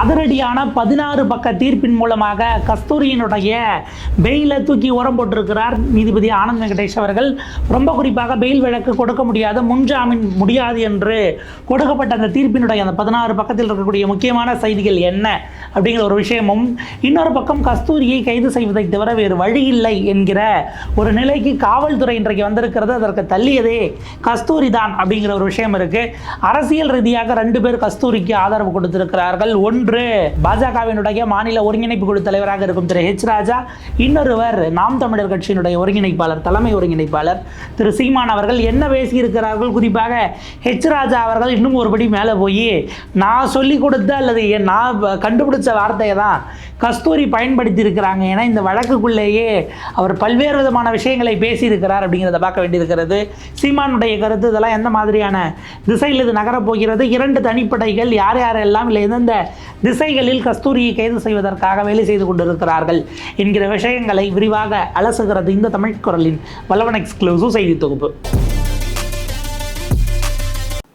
அதிரடியான பதினாறு பக்க தீர்ப்பின் மூலமாக கஸ்தூரியினுடைய பெயிலை தூக்கி உரம் போட்டிருக்கிறார் நீதிபதி ஆனந்த் வெங்கடேஷ் அவர்கள். ரொம்ப குறிப்பாக பெயில் வழக்கு கொடுக்க முடியாத முன்ஜாமீன் முடியாது என்று கொடுக்கப்பட்ட அந்த தீர்ப்பினுடைய அந்த பதினாறு பக்கத்தில் இருக்கக்கூடிய முக்கியமான செய்திகள் என்ன அப்படிங்கிற ஒரு விஷயமும் இன்னொரு பக்கம் கஸ்தூரியை கைது செய்வதை தவிர வேறு வழி இல்லை என்கிற ஒரு நிலைக்கு காவல்துறை இன்றைக்கு வந்திருக்கிறது. அதற்கு தள்ளியதே கஸ்தூரி தான் அப்படிங்கிற ஒரு விஷயம் இருக்கு. அரசியல் ரீதியாக ரெண்டு பேர் கஸ்தூரிக்கு ஆதரவு கொடுத்திருக்கிறார்கள். ஒன்று பாஜகவினுடைய மாநில ஒருங்கிணைப்பு குழு தலைவராக இருக்கும் திரு ஹெச் ராஜா இன்னொருவர் நாம் தமிழர் கட்சியினுடைய ஒருங்கிணைப்பாளர் தலைமை ஒருங்கிணைப்பாளர் திரு சீமான் அவர்கள் என்ன பேசியிருக்கிறார்கள்? குறிப்பாக ஹெச் ராஜா அவர்கள் இன்னும் ஒருபடி மேலே போய் நான் சொல்லி கொடுத்த அல்லது என் நான் கண்டுபிடிச்ச வார்த்தையை தான் கஸ்தூரி பயன்படுத்தி இருக்கிறாங்க ஏன்னா இந்த வழக்குக்குள்ளேயே அவர் பல்வேறு விதமான விஷயங்களை பேசியிருக்கிறார் அப்படிங்கிறத பார்க்க வேண்டியிருக்கிறது. சீமானுடைய கருத்து இதெல்லாம் எந்த மாதிரியான திசையில் இது நகரப்போகிறது இரண்டு தனிப்படைகள் யார் யாரெல்லாம் இல்லை? எந்தெந்த திசைகளில் கஸ்தூரியை கைது செய்வதற்காக வேலை செய்து கொண்டிருக்கிறார்கள் என்கிற விஷயங்களை விரிவாக அலசுகிறது இந்த தமிழ் குரலின் வல்லவன் எக்ஸ்க்ளூசிவ் செய்தி தொகுப்பு.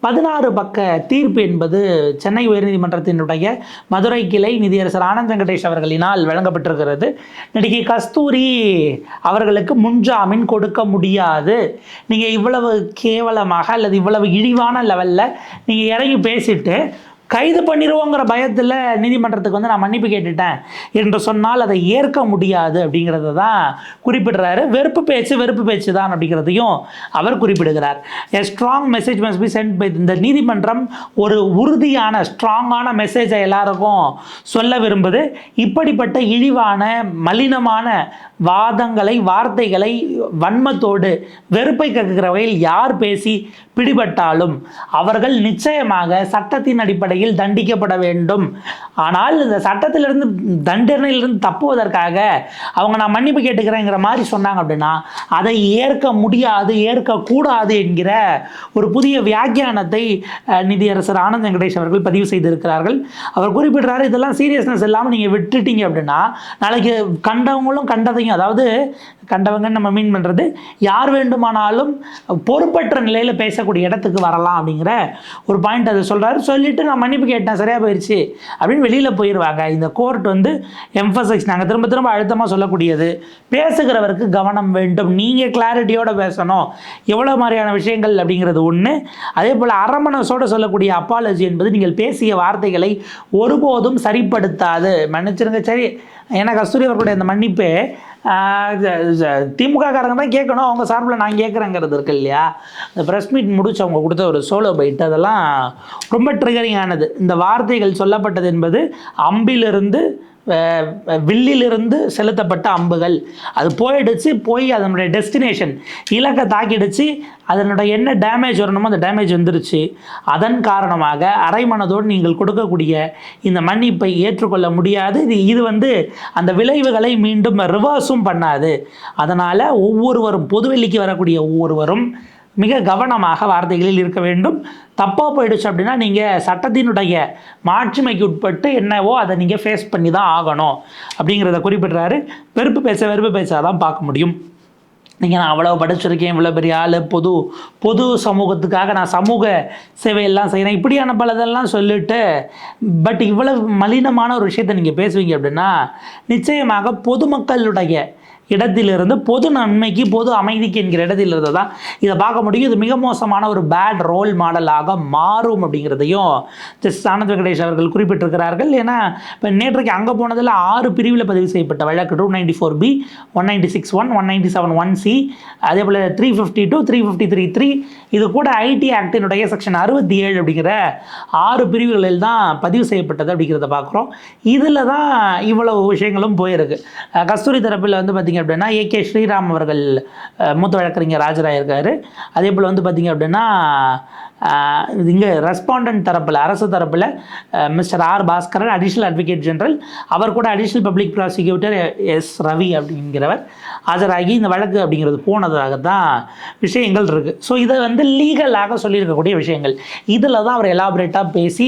பதினாறு பக்க தீர்ப்பு என்பது சென்னை உயர்நீதிமன்றத்தினுடைய மதுரை கிளை நிதியரசர் ஆனந்த் வெங்கடேஷ் அவர்களினால் வழங்கப்பட்டிருக்கிறது. நடிகை கஸ்தூரி அவர்களுக்கு முன்ஜாமீன் கொடுக்க முடியாது. நீங்கள் இவ்வளவு கேவலமாக அல்லது இவ்வளவு இழிவான லெவலில் நீங்கள் இறங்கி பேசிட்டு கைது பண்ணிடுவோங்கிற பயத்தில் நீதிமன்றத்துக்கு வந்து நான் மன்னிப்பு கேட்டுட்டேன் என்று சொன்னால் அதை ஏற்க முடியாது அப்படிங்கிறத தான் குறிப்பிடுறாரு. வெறுப்பு பேச்சு வெறுப்பு பேச்சு தான் அப்படிங்கிறதையும் அவர் குறிப்பிடுகிறார். A strong message must be sent by இந்த நீதிமன்றம் ஒரு உறுதியான ஸ்ட்ராங்கான மெசேஜை எல்லாருக்கும் சொல்ல விரும்புது. இப்படிப்பட்ட இழிவான மலினமான வாதங்களை வார்த்தைகளை வன்மத்தோடு வெறுப்பை கக்குகிற வகையில் யார் பேசி பிடிபட்டாலும் அவர்கள் நிச்சயமாக சட்டத்தின் அடிப்படையில் தண்டிக்கப்பட வேண்டும். ஆனால் இந்த சட்டத்திலிருந்து தண்டனையிலிருந்து தப்புவதற்காக அவங்க நான் மன்னிப்பு கேட்டுக்கிறேங்கிற மாதிரி சொன்னாங்க அப்படின்னா அதை ஏற்க முடியாது ஏற்கக்கூடாது என்கிற ஒரு புதிய வியாக்கியானத்தை நிதியரசர் ஆனந்த் வெங்கடேஷ் அவர்கள் பதிவு செய்திருக்கிறார்கள். அவர் குறிப்பிடுறாரு இதெல்லாம் சீரியஸ்னஸ் இல்லாமல் நீங்கள் விட்டுட்டீங்க அப்படின்னா நாளைக்கு கண்டவங்களும் கண்டதையும் அதாவது கண்டவங்கன்னு நம்ம மீன் பண்ணுறது யார் வேண்டுமானாலும் பொறுப்பற்ற நிலையில் பேசக்கூடிய இடத்துக்கு வரலாம் அப்படிங்கிற ஒரு பாயிண்ட் அதை சொல்கிறாரு சொல்லிவிட்டு நான் மன்னிப்பு கேட்டேன். சரியாக போயிடுச்சு அப்படின்னு வெளியில் போயிடுவாங்க இந்த கோர்ட் வந்து எம்ஃபசைஸ் நாங்கள் திரும்ப திரும்ப அழுத்தமாக சொல்லக்கூடியது. பேசுகிறவருக்கு கவனம் வேண்டும். நீங்கள் கிளாரிட்டியோடு பேசணும். எவ்வளோ மாதிரியான விஷயங்கள் அப்படிங்கிறது ஒன்று அதே போல் அரமணசோட சொல்லக்கூடிய அப்பாலஜி என்பது நீங்கள் பேசிய வார்த்தைகளை ஒருபோதும் சரிப்படுத்தாது. மன்னிச்சிருங்க. சரி. ஏன்னா கஸ்தூரி அவர்களுடைய அந்த மன்னிப்பு திமுக காரங்க தான் கேட்கணும். அவங்க சார்பில் நான் கேட்குறேங்கிறது இருக்கு இல்லையா? இந்த ப்ரெஸ் மீட் முடிச்சு அவங்க கொடுத்த ஒரு சோலோ பைட் அதெல்லாம் ரொம்ப ட்ரிகரிங் ஆனது. இந்த வார்த்தைகள் சொல்லப்பட்டது என்பது அம்பிலிருந்து வில்லிலிருந்து செலுத்தப்பட்ட அம்புகள். அது போயிடுச்சு போய் அதனுடைய டெஸ்டினேஷன் இலக்கை தாக்கிடுச்சு அதனுடைய என்ன டேமேஜ் வரணுமோ அந்த டேமேஜ் வந்துருச்சு. அதன் காரணமாக அரைமனதோடு நீங்கள் கொடுக்கக்கூடிய இந்த மன்னிப்பை ஏற்றுக்கொள்ள முடியாது. இது இது வந்து அந்த விளைவுகளை மீண்டும் ரிவர்ஸும் பண்ணாது. அதனால் ஒவ்வொருவரும் பொதுவெளிக்கு வரக்கூடிய ஒவ்வொருவரும் மிக கவனமாக வார்த்தைகளில் இருக்க வேண்டும். தப்பாக போயிடுச்சு அப்படின்னா நீங்கள் சட்டத்தினுடைய மாட்சிமைக்கு உட்பட்டு என்னவோ அதை நீங்கள் ஃபேஸ் பண்ணி தான் ஆகணும் அப்படிங்கிறத குறிப்பிடுறாரு. வெறுப்பு பேச வெறுப்பு பேச தான் பார்க்க முடியும். நீங்கள் நான் அவ்வளோ படிச்சிருக்கேன் இவ்வளோ பெரிய ஆள் பொது பொது சமூகத்துக்காக நான் சமூக சேவையெல்லாம் செய்கிறேன் இப்படியான பலதெல்லாம் சொல்லிட்டு பட் இவ்வளவு மலினமான ஒரு விஷயத்தை நீங்கள் பேசுவீங்க அப்படின்னா நிச்சயமாக பொதுமக்களுடைய இடத்திலிருந்து பொது நன்மைக்கு பொது அமைதிக்கு என்கிற இடத்திலிருந்து தான் இதை பார்க்க முடியும். இது மிக மோசமான ஒரு பேட் ரோல் மாடலாக மாறும் அப்படிங்கிறதையும் ஜஸ்டிஸ் ஆனந்த் வெங்கடேஷ் அவர்கள் குறிப்பிட்டிருக்கிறார்கள். ஏன்னா இப்போ நேற்றைக்கு அங்கே போனதில் ஆறு பிரிவில் பதிவு செய்யப்பட்ட வழக்கு. Two ninety four B one ninety six one one ninety seven one C அதே போல் three fifty two three fifty three three இது கூட ஐடி ஆக்டினுடைய செக்ஷன் அறுபத்தி ஏழு அப்படிங்கிற ஆறு பிரிவுகளில் தான் பதிவு செய்யப்பட்டது அப்படிங்கிறத பார்க்குறோம். இதில் தான் இவ்வளவு விஷயங்களும் போயிருக்கு. கஸ்தூரி தரப்பில் வந்து பார்த்திங்க அப்படின்னா ஏ கே ஸ்ரீராம் அவர்கள் மூத்த வழக்கறிஞர் ஆஜராக அதே போல் வந்து பார்த்திங்க அப்படின்னா இங்கே ரெஸ்பாண்டன்ட் தரப்பில் அரசு தரப்பில் mister R Bhaskaran additional advocate general அவர் கூட additional public prosecutor S Ravi அப்படிங்கிறவர் ஆஜராகி இந்த வழக்கு அப்படிங்கிறது போனதாக தான் விஷயங்கள் இருக்குது ஸோ இதை வந்து லீகலாக சொல்லியிருக்கக்கூடிய விஷயங்கள். இதில் தான் அவர் எலாபரேட்டாக பேசி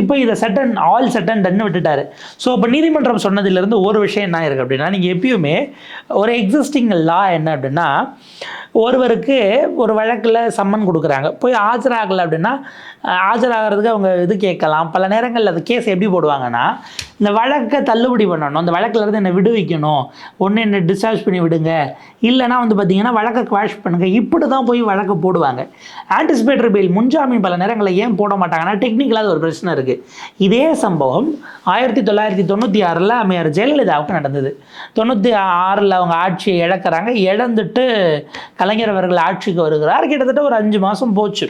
இப்போ இதை செட்டன் ஆல் செட்டன் டன்னு விட்டுட்டார். ஸோ இப்போ நீதிமன்றம் சொன்னதிலிருந்து ஒரு விஷயம் என்ன இருக்குது அப்படின்னா நீங்கள் எப்பயுமே ஒரு எக்ஸிஸ்டிங் லா என்ன அப்படின்னா ஒருவருக்கு ஒரு வழக்கில் சம்மன் கொடுக்குறாங்க. போய் ஆஜராகலை அப்படின்னா ஆஜராகிறதுக்கு அவங்க இது கேட்கலாம். பல நேரங்களில் அந்த கேஸ் எப்படி போடுவாங்கன்னா இந்த வழக்கை தள்ளுபடி பண்ணணும். அந்த வழக்குல இருந்து என்னை விடுவிக்கணும். ஒன்று என்னை டிஸ்சார்ஜ் பண்ணி விடுங்க. இல்லைனா வந்து பார்த்தீங்கன்னா வழக்கை குவாஷ் பண்ணுங்கள் இப்படி தான் போய் வழக்கு போடுவாங்க. ஆன்டிசிபேட்டரி பெயில் முன்ஜாமீன் பல நேரங்களில் ஏன் போட மாட்டாங்கன்னா டெக்னிக்கலாக ஒரு பிரச்சனை இருக்குது இதே சம்பவம் ஆயிரத்தி தொள்ளாயிரத்தி தொண்ணூற்றி ஆறில் அம்மையார் ஜெயலலிதாவுக்கு நடந்தது. தொண்ணூற்றி ஆறில் அவங்க ஆட்சியை இழக்கிறாங்க. இழந்துட்டு கலைஞர் அவர்கள் ஆட்சிக்கு வருகிறார். கிட்டத்தட்ட ஒரு அஞ்சு மாதம் போச்சு.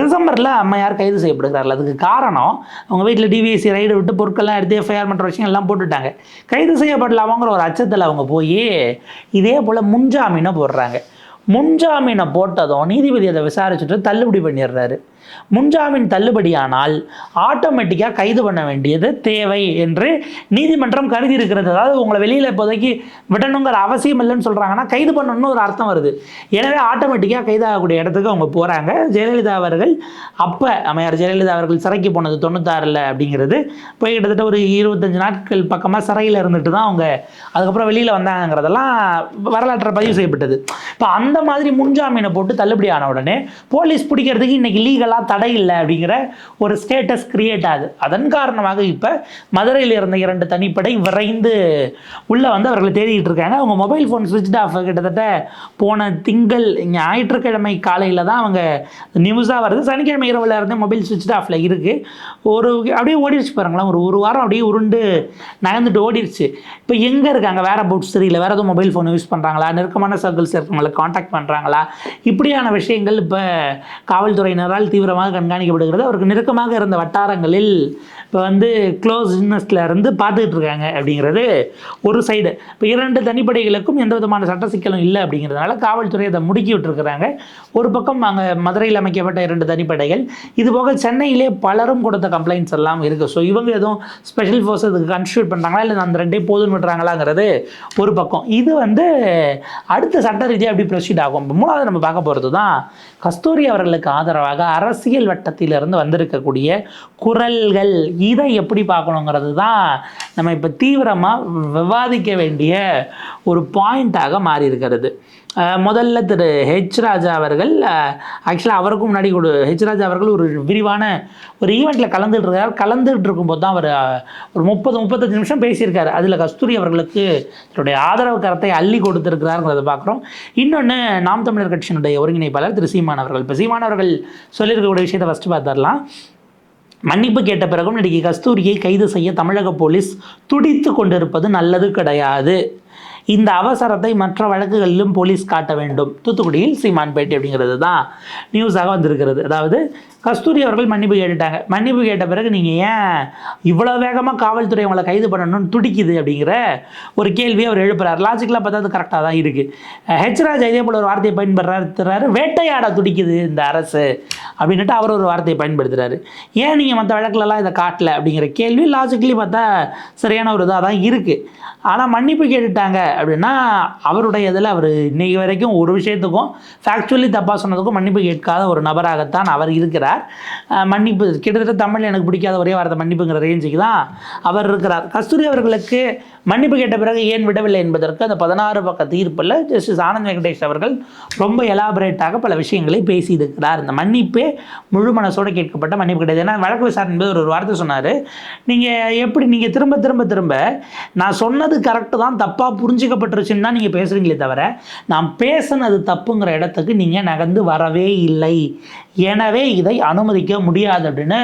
டிசம்பரில் அம்மையார் கைது செய்யப்படுகிறார்கள்? அதுக்கு காரணம் அவங்க வீட்டில் டிவிஎஸ்சி ரைடு விட்டு பொருட்கள்லாம் எடுத்து எஃப்ஐஆர் மற்ற விஷயம் எல்லாம் போட்டுட்டாங்க. கைது செய்யப்படலாமாங்கிற ஒரு அச்சத்தில் அவங்க போய் இதே போல் முன்ஜாமீனை போடுறாங்க. முன்ஜாமீனை போட்டதும் நீதிபதி அதை விசாரிச்சுட்டு தள்ளுபடி பண்ணிடுறாரு. முன்ஜாமீன் தள்ளுபடியானால் ஆட்டோமேட்டிக்காக கைது பண்ண வேண்டியது தேவை என்று நீதிமன்றம் கருதி இருக்கிறது. அதாவது உங்களை வெளியில் இப்போதைக்கு விடணுங்கிற அவசியம் இல்லைன்னு சொல்கிறாங்கன்னா கைது பண்ணணும்னு ஒரு அர்த்தம் வருது. எனவே ஆட்டோமேட்டிக்காக கைதாகக்கூடிய இடத்துக்கு அவங்க போகிறாங்க ஜெயலலிதா அவர்கள் அப்போ அம்மையார் ஜெயலலிதா அவர்கள் சிறைக்கு போனது தொண்ணூத்தாறில் அப்படிங்கிறது. போய் கிட்டத்தட்ட ஒரு இருபத்தஞ்சு நாட்கள் பக்கமாக சிறையில் இருந்துட்டு தான் அவங்க அதுக்கப்புறம் வெளியில் வந்தாங்கிறதெல்லாம் வரலாற்றை பதிவு செய்யப்பட்டது. இப்போ அந்த அந்த மாதிரி முன்ஜாமீனை போட்டு தள்ளுபடி ஆன உடனே போலீஸ் பிடிக்கிறதுக்கு இன்னைக்கு லீகலாக தடை இல்லை அப்படிங்கிற ஒரு ஸ்டேட்டஸ் கிரியேட் ஆகுது. அதன் காரணமாக இப்போ மதுரையில் இருந்த இரண்டு தனிப்படை விரைந்து உள்ளே வந்து அவர்களை தேடிக்கிட்டு இருக்காங்க. அவங்க மொபைல் ஃபோன் ஸ்விட்ச் ஆஃப் கிட்டத்தட்ட போன திங்கள் ஞாயிற்றுக்கிழமை காலையில் தான் அவங்க நியூஸாக வருது. சனிக்கிழமை இரவில் இருந்து மொபைல் ஸ்விட்ச் ஆஃபில் இருக்குது ஒரு அப்படியே ஓடிடுச்சு பாருங்களேன். ஒரு ஒரு வாரம் அப்படியே உருண்டு நகர்ந்துட்டு ஓடிடுச்சு இப்போ எங்கே இருக்காங்க? வேறு பவுட்ஸ் தெரியல வேறு எதுவும் மொபைல் ஃபோன் யூஸ் பண்ணுறாங்களா நெருக்கமான சர்க்கிள்ஸ் இருக்கவங்களை காண்டாக்ட் பண்ணுறாங்களா இப்படியான விஷயங்கள் இப்போ காவல்துறையினரால் தீவிரமாக கண்காணிக்கப்படுகிறது. அவருக்கு நெருக்கமாக இருந்த வட்டாரங்களில் இப்போ வந்து க்ளோஸ்னஸ்ல இருந்து பார்த்துக்கிட்டு இருக்காங்க அப்படிங்கிறது ஒரு சைடு இப்போ இரண்டு தனிப்படைகளுக்கும் எந்த விதமான சட்ட சிக்கலும் இல்லை அப்படிங்கிறதுனால காவல்துறை அதை முடுக்கி விட்டுருக்குறாங்க ஒரு பக்கம் அங்கே மதுரையில் அமைக்கப்பட்ட இரண்டு தனிப்படைகள். இது போக சென்னையிலே பலரும் கொடுத்த கம்ப்ளைண்ட்ஸ் எல்லாம் இருக்குது ஸோ இவங்க எதுவும் ஸ்பெஷல் ஃபோர்ஸ் அதுக்கு கன்ஸ்டியூட் பண்ணுறாங்களா இல்லை அந்த ரெண்டே போதும் விடுறாங்களாங்கிறது ஒரு பக்கம். இது வந்து அடுத்த சட்ட ரீதியாக அப்படி ப்ரொசீட் ஆகும் மூணாவது நம்ம பார்க்க போகிறது தான் கஸ்தூரி அவர்களுக்கு ஆதரவாக அரசியல் வட்டத்திலிருந்து வந்திருக்கக்கூடிய குரல்கள். இதை எப்படி பார்க்கணுங்கிறது தான் நம்ம இப்போ தீவிரமாக விவாதிக்க வேண்டிய ஒரு பாயிண்ட்டாக மாறி இருக்கிறது முதல்ல திரு ஹெச் ராஜா அவர்கள் ஆக்சுவலாக அவருக்கும் முன்னாடி ஒரு ஹெச் ராஜா அவர்கள் ஒரு விரிவான ஒரு ஈவெண்ட்டில் கலந்துட்டு இருக்கார். கலந்துட்டு இருக்கும்போது தான் அவர் ஒரு முப்பது முப்பத்தஞ்சு நிமிஷம் பேசியிருக்காரு. அதில் கஸ்தூரி அவர்களுக்கு தன்னுடைய ஆதரவு கரத்தை அள்ளி கொடுத்துருக்கிறாருங்கிறத பார்க்குறோம் இன்னொன்று நாம் தமிழர் கட்சியினுடைய ஒருங்கிணைப்பாளர் திரு சீமான் அவர்கள். இப்போ சீமான் அவர்கள் சொல்லியிருக்கக்கூடிய விஷயத்தை ஃபஸ்ட்டு பார்த்துடலாம் மன்னிப்பு கேட்ட பிறகும் நடிகை கஸ்தூரியை கைது செய்ய தமிழக போலீஸ் துடித்து கொண்டிருப்பது நல்லது கிடையாது. இந்த அவசரத்தை மற்ற வழக்குகளிலும் போலீஸ் காட்ட வேண்டும். தூத்துக்குடியில் சீமான்பேட்டை அப்படிங்கிறது தான் நியூஸாக வந்திருக்கிறது. அதாவது கஸ்தூரி அவர்கள் மன்னிப்பு கேட்டுட்டாங்க. மன்னிப்பு கேட்ட பிறகு நீங்கள் ஏன் இவ்வளோ வேகமாக காவல்துறை உங்களை கைது பண்ணணும்னு துடிக்குது அப்படிங்கிற ஒரு கேள்வியை அவர் எழுப்புறார். லாஜிக்கலாக பார்த்தா அது கரெக்டாக தான் இருக்குது ஹெச் ராஜா இதே போல் ஒரு வார்த்தையை பயன்படுத்துறாரு. வேட்டையாட துடிக்குது இந்த அரசு அப்படின்னுட்டு அவர் ஒரு வார்த்தையை பயன்படுத்துகிறாரு ஏன் நீங்கள் மற்ற வழக்கிலலாம் இதை காட்டல அப்படிங்கிற கேள்வி லாஜிக்கலி பார்த்தா சரியான ஒரு இதாக தான் இருக்குது ஆனால் மன்னிப்பு கேட்டுட்டாங்க அப்படின்னா அவருடைய இதில் அவர் இன்றைக்கு வரைக்கும் ஒரு விஷயத்துக்கும் ஃபேக்சுவலி தப்பாக சொன்னதுக்கும் மன்னிப்பு கேட்காத ஒரு நபராகத்தான் அவர் இருக்கிறார். இருக்கிறார். மன்னிப்பு கிட்டத்தட்ட தமிழ் எனக்கு பிடிக்காத ஒரே வார்த்தை மன்னிப்புங்கிற ரேஞ்சுக்கு தான் அவர் இருக்கிறார். கஸ்தூரி அவர்களுக்கு மன்னிப்பு கேட்ட பிறகு ஏன் விடவில்லை என்பதற்கு அந்த பதினாறு பக்க தீர்ப்பில் ஜஸ்டிஸ் ஆனந்த் வெங்கடேஷ் அவர்கள் ரொம்ப எலாபரேட்டாக பல விஷயங்களை பேசியிருக்கிறார். இந்த மன்னிப்பே முழு மனசோட கேட்கப்பட்ட மன்னிப்பு கிடையாது. ஏன்னா வழக்கு விசாரணை என்பது ஒரு வார்த்தை சொன்னார். நீங்கள் எப்படி நீங்கள் திரும்ப திரும்ப திரும்ப நான் சொன்னது கரெக்டு தான் தப்பாக புரிஞ்சுக்கப்பட்டுருச்சுன்னு தான் நீங்கள் பேசுகிறீங்களே தவிர நான் பேசுனது தப்புங்கிற இடத்துக்கு நீங்கள் நகர்ந்து வரவே இல்லை. எனவே இதை அனுமதிக்க முடியாது அப்படின்னு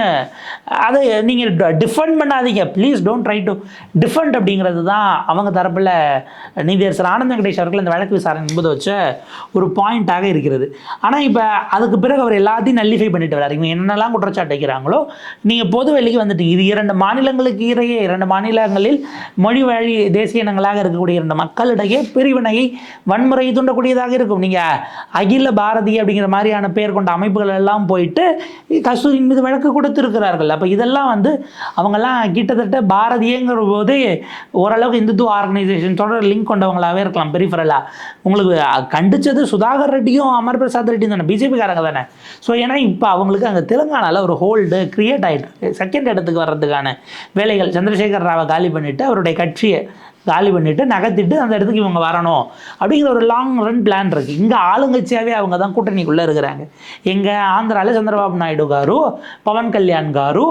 அதை நீங்கள் டிஃபெண்ட் பண்ணாதீங்க. Please don't try to defend அப்படிங்கிறது தான் அவங்க தரப்பில் நீதியரசர் ஆனந்த வெங்கடேஷ் அவர்கள் இந்த வழக்கு விசாரணை என்பது வச்ச ஒரு பாயிண்ட்டாக இருக்கிறது. ஆனால் இப்போ அதுக்கு பிறகு அவர் எல்லாத்தையும் நல்லிஃபை பண்ணிட்டு வராரு இவங்க என்னெல்லாம் குற்றச்சாட்டு வைக்கிறாங்களோ நீங்கள் பொது வெளிக்கு வந்துட்டீங்க இது இரண்டு மாநிலங்களுக்கு இடையே இரண்டு மாநிலங்களில் மொழி வழி தேசிய இனங்களாக இருக்கக்கூடிய இரண்டு மக்களிடையே பிரிவினையை வன்முறையை தூண்டக்கூடியதாக இருக்கும். நீங்கள் அகில பாரதி அப்படிங்கிற மாதிரியான பெயர் கொண்ட அமைப்புகள் எல்லாம் போயிட்டு கஸ்தூரியின் மீது வழக்கு கொடுத்துருக்கிறார்கள். அப்போ இதெல்லாம் வந்து அவங்கெல்லாம் கிட்டத்தட்ட பாரதியங்கிற போது ஓரளவுக்கு இந்துத்துவ ஆர்கனைசேஷன்ஸோட லிங்க் கொண்டவங்களாகவே இருக்கலாம் பெரிஃபரலாக உங்களுக்கு கண்டிச்சது சுதாகர் ரெட்டியும் அமர் பிரசாத் ரெட்டியும் தானே? பிஜேபிக்காரங்க தானே? ஸோ ஏன்னா இப்போ அவங்களுக்கு அங்கே தெலுங்கானாவில் ஒரு ஹோல்டு கிரியேட் ஆகிட்டு செகண்ட் இடத்துக்கு வர்றதுக்கான வேலைகள் சந்திரசேகர் ராவை காலி பண்ணிவிட்டு அவருடைய கட்சியை காலி பண்ணிவிட்டு நகர்த்திட்டு அந்த இடத்துக்கு இவங்க வரணும். அப்படிங்கிற ஒரு லாங் ரன் பிளான் இருக்குது இங்கே ஆளுங்கட்சியாகவே அவங்க தான் கூட்டணிக்குள்ளே இருக்கிறாங்க. எங்கள் ஆந்திராவில் சந்திரபாபு நாயுடு காரு பவன் கல்யாண் காரு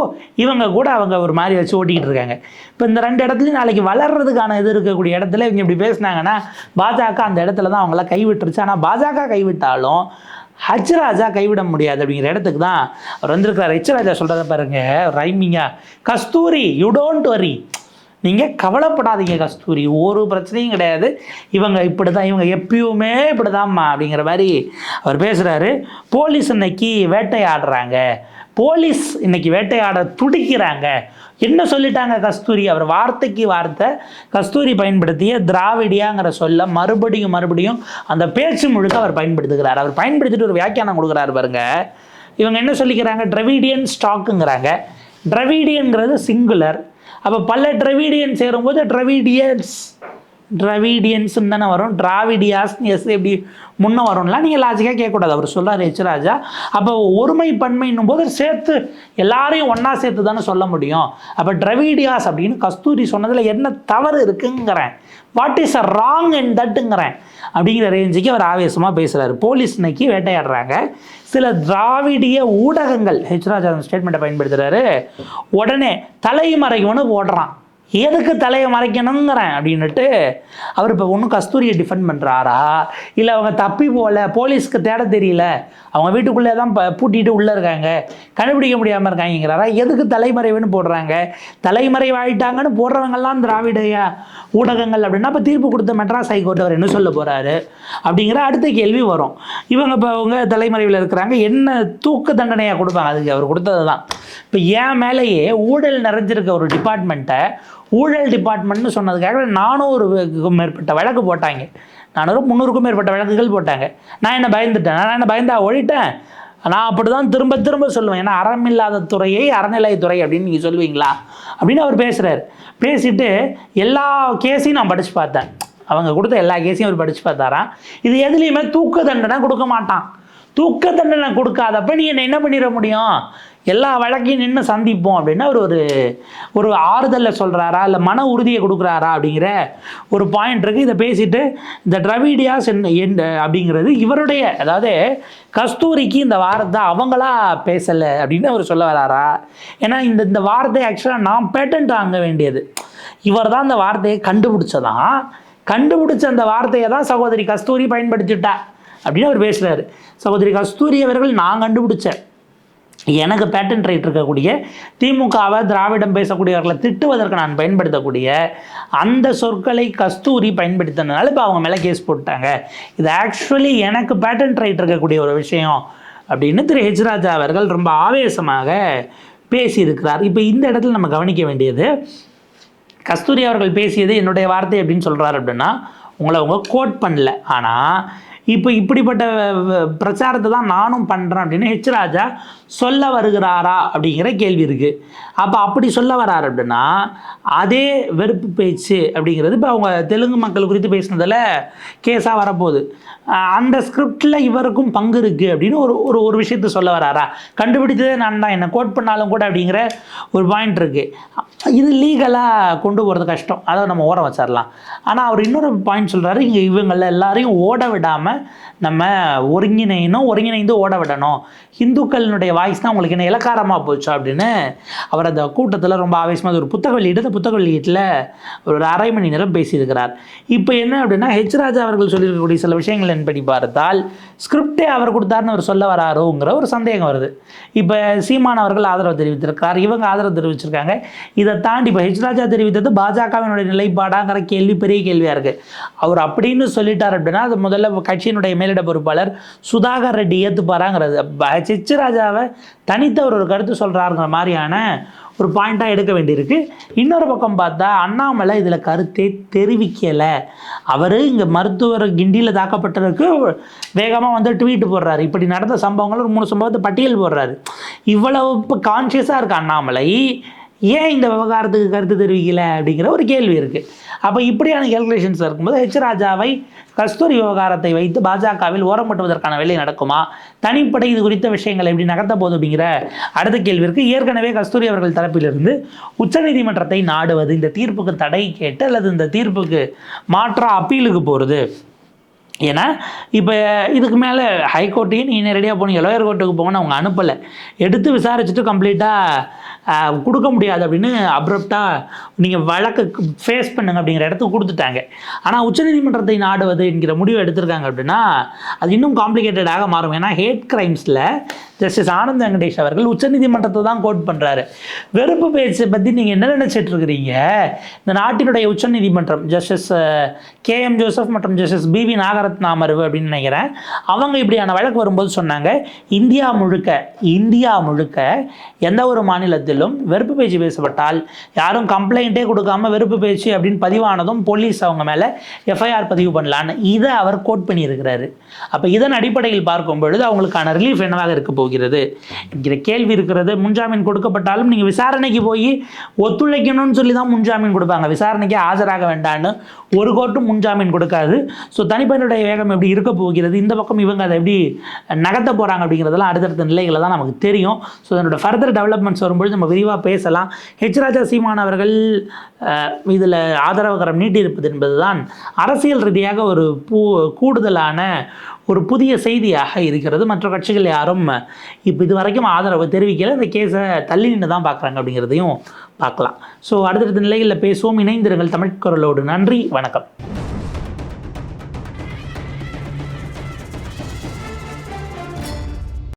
இவங்க கூட அவங்க ஒரு மாதிரி வச்சு ஓட்டிக்கிட்டு இருக்காங்க. இப்போ இந்த ரெண்டு இடத்துலையும் நாளைக்கு வளர்றதுக்கான இது இருக்கக்கூடிய இடத்துல இவங்க இப்படி பேசுனாங்கன்னா பாஜக அந்த இடத்துல தான் அவங்கள கைவிட்டுருச்சு. ஆனால் பாஜக கைவிட்டாலும் ஹச்ராஜா கைவிட முடியாது அப்படிங்கிற இடத்துக்கு தான் அவர் வந்திருக்கிறார். ஹெச்ராஜா சொல்கிறத பாருங்க. ரைமிங்கா கஸ்தூரி யூ டோன்ட் வரி நீங்கள் கவலைப்படாதீங்க கஸ்தூரி. ஒரு பிரச்சனையும் கிடையாது. இவங்க இப்படி தான் இவங்க எப்பயுமே இப்படி தான்மா அப்படிங்கிற மாதிரி அவர் பேசுகிறாரு போலீஸ் இன்னைக்கு வேட்டையாடுறாங்க. போலீஸ் இன்னைக்கு வேட்டையாட துடிக்கிறாங்க. என்ன சொல்லிட்டாங்க கஸ்தூரி? அவர் வார்த்தைக்கு வார்த்தை கஸ்தூரி பயன்படுத்திய திராவிடியாங்கிற சொல்ல மறுபடியும் மறுபடியும் அந்த பேச்சு முழுக்க அவர் பயன்படுத்துகிறார். அவர் பயன்படுத்திட்டு ஒரு வியாக்கியானம் கொடுக்குறாரு பாருங்க. இவங்க என்ன சொல்லிக்கிறாங்க? டிரவிடியன் ஸ்டாக்குங்கிறாங்க டிரவிடியன்கிறது சிங்குலர் அப்போ பல டிரவிடியன் சேரும்போது டிரவிடியன்ஸ் டிராவிடியன்ஸ்னு தானே வரும். டிராவிடியாஸ் எஸ் எப்படி முன்னே வரும்லாம் நீங்கள் லாஜிக்காக கேட்கக்கூடாது. அவர் சொல்கிறார் ஹெச்ராஜா அப்போ ஒருமை பன்மைன்னும் போது சேர்த்து எல்லாரையும் ஒன்றா சேர்த்து தானே சொல்ல முடியும். அப்போ டிராவிடியாஸ் அப்படின்னு கஸ்தூரி சொன்னதில் என்ன தவறு இருக்குங்கிறேன். What is a wrong and தட்டுங்கிறேன் அப்படிங்கிற ரேஞ்சுக்கு அவர் ஆவேசமாக பேசுகிறாரு போலீஸ் இன்னைக்கு வேட்டையாடுறாங்க. சில திராவிடிய ஊடகங்கள் ஹெச்ராஜா அந்த ஸ்டேட்மெண்ட்டை பயன்படுத்துகிறாரு உடனே தலைமறைவனு ஓடுறான் எதுக்கு தலையை மறைக்கணுங்கிறேன் அப்படின்னுட்டு அவர் இப்போ ஒன்றும் கஸ்தூரியை டிஃபெண்ட் பண்ணுறாரா இல்லை அவங்க தப்பி போகல போலீஸ்க்கு தேட தெரியல அவங்க வீட்டுக்குள்ளே தான் ப பூட்டிட்டு உள்ளே இருக்காங்க கண்டுபிடிக்க முடியாமல் இருக்காங்கிறாரா எதுக்கு தலைமறைவுன்னு போடுறாங்க? தலைமறை ஆயிட்டாங்கன்னு போடுறவங்கெல்லாம் திராவிடைய ஊடகங்கள் அப்படின்னா இப்போ தீர்ப்பு கொடுத்த மெட்ராஸ் ஹைகோர்ட் அவர் என்ன சொல்ல போகிறாரு அப்படிங்கிற அடுத்த கேள்வி வரும். இவங்க இப்போ அவங்க தலைமறைவில் இருக்கிறாங்க என்ன தூக்கு தண்டனையாக கொடுப்பாங்க? அதுக்கு அவர் கொடுத்தது தான் இப்போ என் மேலேயே ஊழல் நிறைஞ்சிருக்க ஒரு டிபார்ட்மெண்ட்டை ஊழல் டிபார்ட்மெண்ட்னு சொன்னதுக்காக நானூறுக்கும் மேற்பட்ட வழக்கு போட்டாங்க. நானூறு முந்நூறுக்கும் மேற்பட்ட வழக்குகள் போட்டாங்க. நான் என்ன பயந்துட்டேன்? நான் என்ன பயந்தா ஒழிட்டேன் நான் அப்படி தான் திரும்ப திரும்ப சொல்லுவேன். ஏன்னா அறமில்லாத துறையை அறநிலையத்துறை அப்படின்னு நீங்கள் சொல்லுவீங்களா? அப்படின்னு அவர் பேசுகிறார் பேசிட்டு எல்லா கேஸையும் நான் படித்து பார்த்தேன். அவங்க கொடுத்த எல்லா கேஸையும் அவர் படித்து பார்த்தாராம் இது எதுலேயுமே தூக்க தண்டனை கொடுக்க மாட்டான். தூக்க தண்டனை கொடுக்காதப்ப நீ என்ன என்ன பண்ணிட முடியும்? எல்லா வழக்கையும் நின்று சந்திப்போம் அப்படின்னு அவர் ஒரு ஒரு ஆறுதலில் சொல்கிறாரா இல்லை மன உறுதியை கொடுக்குறாரா அப்படிங்கிற ஒரு பாயிண்ட் இருக்குது இதை பேசிட்டு இந்த டிரவிடியாஸ் என்ன அப்படிங்கிறது இவருடைய அதாவது கஸ்தூரிக்கு இந்த வாரத்தை அவங்களா பேசலை அப்படின்னு அவர் சொல்ல வராரா? ஏன்னா இந்த இந்த வார்த்தை ஆக்சுவலாக நான் பேட்டன்ட் வாங்க வேண்டியது. இவர் தான் இந்த வார்த்தையை கண்டுபிடிச்சதான் கண்டுபிடிச்ச அந்த வார்த்தையை தான் சகோதரி கஸ்தூரி பயன்படுத்திட்டா அப்படின்னு அவர் பேசுகிறாரு சகோதரி கஸ்தூரி அவர்கள் நான் கண்டுபிடிச்சேன். எனக்கு பேட்டன் ரைட் இருக்கக்கூடிய திமுகவை திராவிடம் பேசக்கூடியவர்களை திட்டுவதற்கு நான் பயன்படுத்தக்கூடிய அந்த சொற்களை கஸ்தூரி பயன்படுத்தினால இப்போ அவங்க மேலே கேஸ் போட்டாங்க. இது ஆக்சுவலி எனக்கு பேட்டன் ரைட் இருக்கக்கூடிய ஒரு விஷயம் அப்படின்னு திரு ஹெச் ராஜா அவர்கள் ரொம்ப ஆவேசமாக பேசியிருக்கிறார். இப்போ இந்த இடத்துல நம்ம கவனிக்க வேண்டியது கஸ்தூரி அவர்கள் பேசியது என்னுடைய வார்த்தை அப்படின்னு சொல்கிறாரு அப்படின்னா உங்களை அவங்க கோட் பண்ணல. ஆனால் இப்போ இப்படிப்பட்ட பிரச்சாரத்தை தான் நானும் பண்ணுறேன் அப்படின்னு ஹெச் ராஜா சொல்ல வருகிறாரா அப்படிங்கிற கேள்வி இருக்குது அப்போ அப்படி சொல்ல வராரு அப்படின்னா அதே வெறுப்பு பேச்சு அப்படிங்கிறது இப்போ அவங்க தெலுங்கு மக்கள் குறித்து பேசினதில் கேஸாக வரப்போகுது. அந்த ஸ்கிரிப்டில் இவருக்கும் பங்கு இருக்குது அப்படின்னு ஒரு ஒரு ஒரு விஷயத்த சொல்ல வராரா? கண்டுபிடித்ததே நான் தான் என்னை கோட் பண்ணாலும் கூட அப்படிங்கிற ஒரு பாயிண்ட் இருக்குது இது லீகலாக கொண்டு போகிறது கஷ்டம். அதை நம்ம ஓரம் வச்சிடலாம் ஆனால் அவர் இன்னொரு பாயிண்ட் சொல்கிறாரு இங்கே இவங்கள எல்லாரையும் ஓட விடாமல் நம்ம ஒருங்கிணைனும் ஒருங்கிணைந்து ஓட விடணும். இந்துக்களினுடைய வாய்ஸ் தான் உங்களுக்கு என்ன இலக்காரமாக போச்சு அப்படின்னு அவர் அந்த கூட்டத்தில் ரொம்ப ஆவேசமாக ஒரு புத்தக வெளியீடு அந்த புத்தக வெளியீட்டில் ஒரு அரை மணி நேரம் பேசியிருக்கிறார். இப்போ என்ன அப்படின்னா ஹெச் ராஜா அவர்கள் சொல்லியிருக்கக்கூடிய சில விஷயங்கள் என்படி பார்த்தால் ஸ்கிரிப்டே அவர் கொடுத்தாருன்னு அவர் சொல்ல வராரோங்கிற ஒரு சந்தேகம் வருது. இப்போ சீமான் அவர்கள் ஆதரவு தெரிவித்திருக்கார் இவங்க ஆதரவு தெரிவிச்சிருக்காங்க. இதை தாண்டி இப்போ ஹெச் ராஜா தெரிவித்தது பாஜகவினுடைய நிலைப்பாடாங்கிற கேள்வி பெரிய கேள்வியாக இருக்குது அவர் அப்படின்னு சொல்லிட்டார் அப்படின்னா அது முதல்ல கட்சி கட்சியினுடைய மேலிட பொறுப்பாளர் சுதாகர் ரெட்டி ஏற்றுப்பாராங்கிறது சிச்சு ராஜாவை தனித்தவர் ஒரு கருத்து சொல்கிறாருங்கிற மாதிரியான ஒரு பாயிண்ட்டாக எடுக்க வேண்டியிருக்கு. இன்னொரு பக்கம் பார்த்தா அண்ணாமலை இதில் கருத்தே தெரிவிக்கலை. அவர் இங்கே மருத்துவர் கிண்டியில் தாக்கப்பட்டதற்கு வேகமாக வந்து ட்வீட் போடுறாரு. இப்படி நடந்த சம்பவங்கள் ஒரு மூணு சம்பவத்தை பட்டியல் போடுறாரு. இவ்வளவு இப்போ கான்ஷியஸாக இருக்கு அண்ணாமலை. ஏன் இந்த விவகாரத்துக்கு கருத்து தெரிவிக்கல அப்படிங்கிற ஒரு கேள்வி இருக்குது அப்போ இப்படியான கேல்குலேஷன்ஸ் இருக்கும்போது ஹெச் ராஜாவை கஸ்தூரி விவகாரத்தை வைத்து பாஜகவில் ஓரம்பட்டுவதற்கான வேலை நடக்குமா? தனிப்படை இது குறித்த விஷயங்கள் எப்படி நகர்த்த போதும் அப்படிங்கிற அடுத்த கேள்விற்கு ஏற்கனவே கஸ்தூரி அவர்கள் தரப்பிலிருந்து உச்சநீதிமன்றத்தை நாடுவது இந்த தீர்ப்புக்கு தடை கேட்டு அல்லது இந்த தீர்ப்புக்கு மாற்றாக அப்பீலுக்கு போகிறது ஏன்னா இப்போ இதுக்கு மேலே ஹைகோர்ட்டையும் நீ நேரடியாக போனீங்க லோயர் கோர்ட்டுக்கு போகணும்னு அவங்க அனுப்பலை. எடுத்து விசாரிச்சுட்டு கம்ப்ளீட்டாக கொடுக்க முடியாது அப்படின்னு அப்ரப்டாக நீங்கள் வழக்கு ஃபேஸ் பண்ணுங்க அப்படிங்கிற இடத்துக்கு கொடுத்துட்டாங்க. ஆனால் உச்சநீதிமன்றத்தை நாடுவது என்கிற முடிவு எடுத்திருக்காங்க அப்படின்னா அது இன்னும் காம்ப்ளிகேட்டடாக மாறும். ஏன்னா ஹேட் கிரைம்ஸில் ஜஸ்டிஸ் ஆனந்த் வெங்கடேஷ் அவர்கள் உச்சநீதிமன்றத்தை தான் கோட் பண்ணுறாரு வெறுப்பு பேச்சை பற்றி நீங்கள் என்ன நினச்சிட்டு இருக்கிறீங்க? இந்த நாட்டினுடைய உச்சநீதிமன்றம் ஜஸ்டிஸ் கே எம் ஜோசப் மற்றும் ஜஸ்டிஸ் பிவி நாகரத்ன அமர்வு அப்படின்னு நினைக்கிறேன். அவங்க இப்படியான வழக்கு வரும்போது சொன்னாங்க இந்தியா முழுக்க இந்தியா முழுக்க எந்த ஒரு மாநிலத்திலும் வெறுப்பு பேச்சு பேசப்பட்டால் யாரும் கம்ப்ளைண்ட்டே கொடுக்காம வெறுப்பு பேச்சு அப்படின்னு பதிவானதும் போலீஸ் அவங்க மேலே எஃப்ஐஆர் பதிவு பண்ணலான்னு. இதை அவர் கோட் பண்ணியிருக்கிறாரு. அப்போ இதன் அடிப்படையில் பார்க்கும் பொழுது அவங்களுக்கான ரிலீஃப் என்னவாக இருக்க போகிறது? என்கிற கேள்வி இருக்கிறது முன்ஜாமீன் கொடுக்கப்பட்டாலும் நீங்கள் விசாரணைக்கு போய் ஒத்துழைக்கணும்னு சொல்லி தான் முன்ஜாமீன் கொடுப்பாங்க. விசாரணைக்கு ஆஜராக வேண்டான்னு ஒரு கோர்ட்டும் முன்ஜாமீன் கொடுக்காது. ஸோ தனிப்பனுடைய வேகம் எப்படி இருக்க போகிறது? இந்த பக்கம் இவங்க அதை எப்படி நகர்த்த போகிறாங்க அப்படிங்கிறதெல்லாம் அடுத்தடுத்த நிலைகளை தான் நமக்கு தெரியும். ஸோ அதனோட ஃபர்தர் டெவலப்மெண்ட்ஸ் வரும்பொழுது நம்ம விரிவாக பேசலாம். ஹெச் ராஜா சீமான் அவர்கள் இதில் ஆதரவகரம் நீட்டியிருப்பது என்பது என்பதுதான் அரசியல் ரீதியாக ஒரு பூ கூடுதலான ஒரு புதிய செய்தியாக இருக்கிறது. மற்ற கட்சிகள் யாரும் இப்போ இது வரைக்கும் ஆதரவு தெரிவிக்கல. இந்த கேஸை தள்ளி நின்று தான் பார்க்குறாங்க அப்படிங்கிறதையும் பார்க்கலாம் ஸோ அடுத்தடுத்த நிலைகளில் பேசுவோம். இணைந்திருங்கள் தமிழ் குரலோடு. நன்றி. வணக்கம்.